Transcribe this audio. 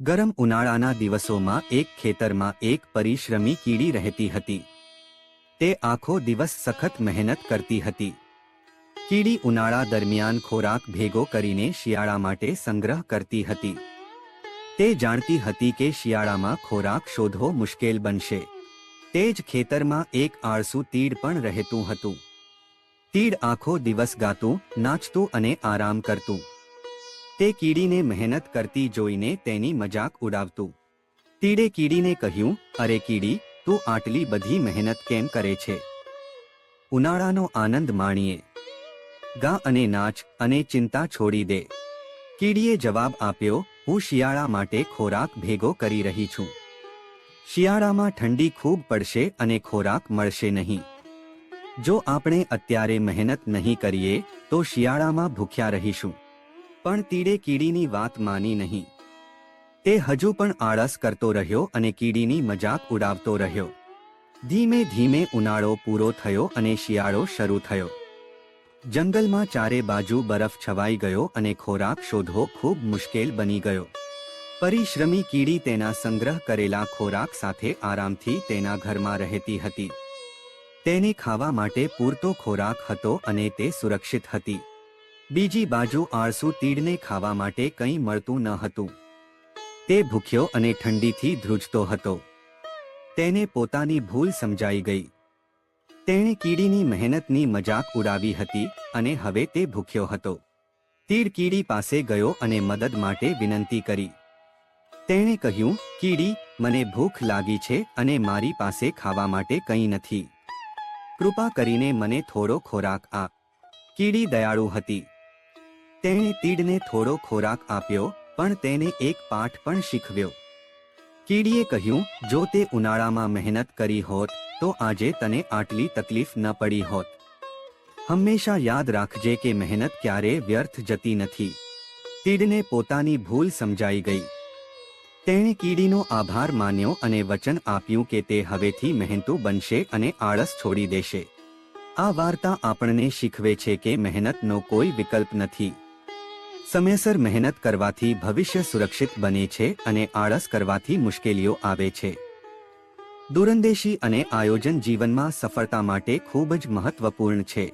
ગરમ ઉનાળાના દિવસોમાં એક ખેતરમાં એક પરિશ્રમી કીડી રહેતી હતી. તે આખો દિવસ સખત મહેનત કરતી હતી. કીડી ઉનાળા દરમિયાન ખોરાક ભેગો કરીને શિયાળા માટે સંગ્રહ કરતી હતી. તે જાણતી હતી કે શિયાળામાં ખોરાક શોધવો મુશ્કેલ બનશે. તે જ ખેતરમાં એક આળસુ તીડ પણ રહેતું હતું. તીડ આખો દિવસ ગાતું, નાચતું અને આરામ કરતું. તે કીડીને મહેનત કરતી જોઈને તેની મજાક ઉડાવતું. તીડે કીડીને કહ્યું, અરે કીડી, તું આટલી બધી મહેનત કેમ કરે છે? ઉનાળાનો આનંદ માણીએ. ગા અને નાચ અને ચિંતા છોડી દે. કીડીએ જવાબ આપ્યો, હું શિયાળા માટે ખોરાક ભેગો કરી રહી છું. શિયાળામાં ઠંડી ખૂબ પડશે અને ખોરાક મળશે નહીં. જો આપણે અત્યારે મહેનત નહીં કરીએ, તો શિયાળામાં ભૂખ્યા રહીશું. પણ તીડે કીડીની વાત માની નહીં. તે હજુ પણ આળસ કરતો રહ્યો અને કીડીની મજાક ઉડાવતો રહ્યો. ધીમે ધીમે ઉનાળો પૂરો થયો અને શિયાળો શરૂ થયો. જંગલમાં ચારે બાજુ બરફ છવાઈ ગયો અને ખોરાક શોધવો ખૂબ મુશ્કેલ બની ગયો. પરિશ્રમી કીડી તેના સંગ્રહ કરેલા ખોરાક સાથે આરામથી તેના ઘરમાં રહેતી હતી. તેને ખાવા માટે પૂરતો ખોરાક હતો અને તે સુરક્ષિત હતી. બીજી બાજુ આળસુ તીડને ખાવા માટે કંઈ મળતું ન હતું. તે ભૂખ્યો અને ઠંડીથી ધ્રુજતો હતો. તેને પોતાની ભૂલ સમજાઈ ગઈ. તેણે કીડીની મહેનતની મજાક ઉડાવી હતી અને હવે તે ભૂખ્યો હતો. તીડ કીડી પાસે ગયો અને મદદ માટે વિનંતી કરી. તેણે કહ્યું, કીડી, મને ભૂખ લાગી છે અને મારી પાસે ખાવા માટે કંઈ નથી. કૃપા કરીને મને થોડો ખોરાક આપ. કીડી દયાળુ હતી. તેણે તીડને થોડો ખોરાક આપ્યો, પણ તેને એક પાઠ પણ શીખવ્યો. કીડીએ કહ્યું, જો તે ઉનાળામાં મહેનત કરી હોત, તો આજે તને આટલી તકલીફ ન પડી હોત. હંમેશા યાદ રાખજે કે મહેનત ક્યારે વ્યર્થ જતી નથી. તીડને પોતાની ભૂલ સમજાઈ ગઈ. તેણે કીડીનો આભાર માન્યો અને વચન આપ્યું કે તે હવેથી મહેનતુ બનશે અને આળસ છોડી દેશે. આ વાર્તા આપણને શીખવે છે કે મહેનતનો કોઈ વિકલ્પ નથી. સમયસર મહેનત કરવાથી ભવિષ્ય સુરક્ષિત બને છે અને આળસ કરવાથી મુશ્કેલીઓ આવે છે. દૂરંદેશી અને આયોજન જીવનમાં સફળતા માટે ખૂબ જ મહત્વપૂર્ણ છે.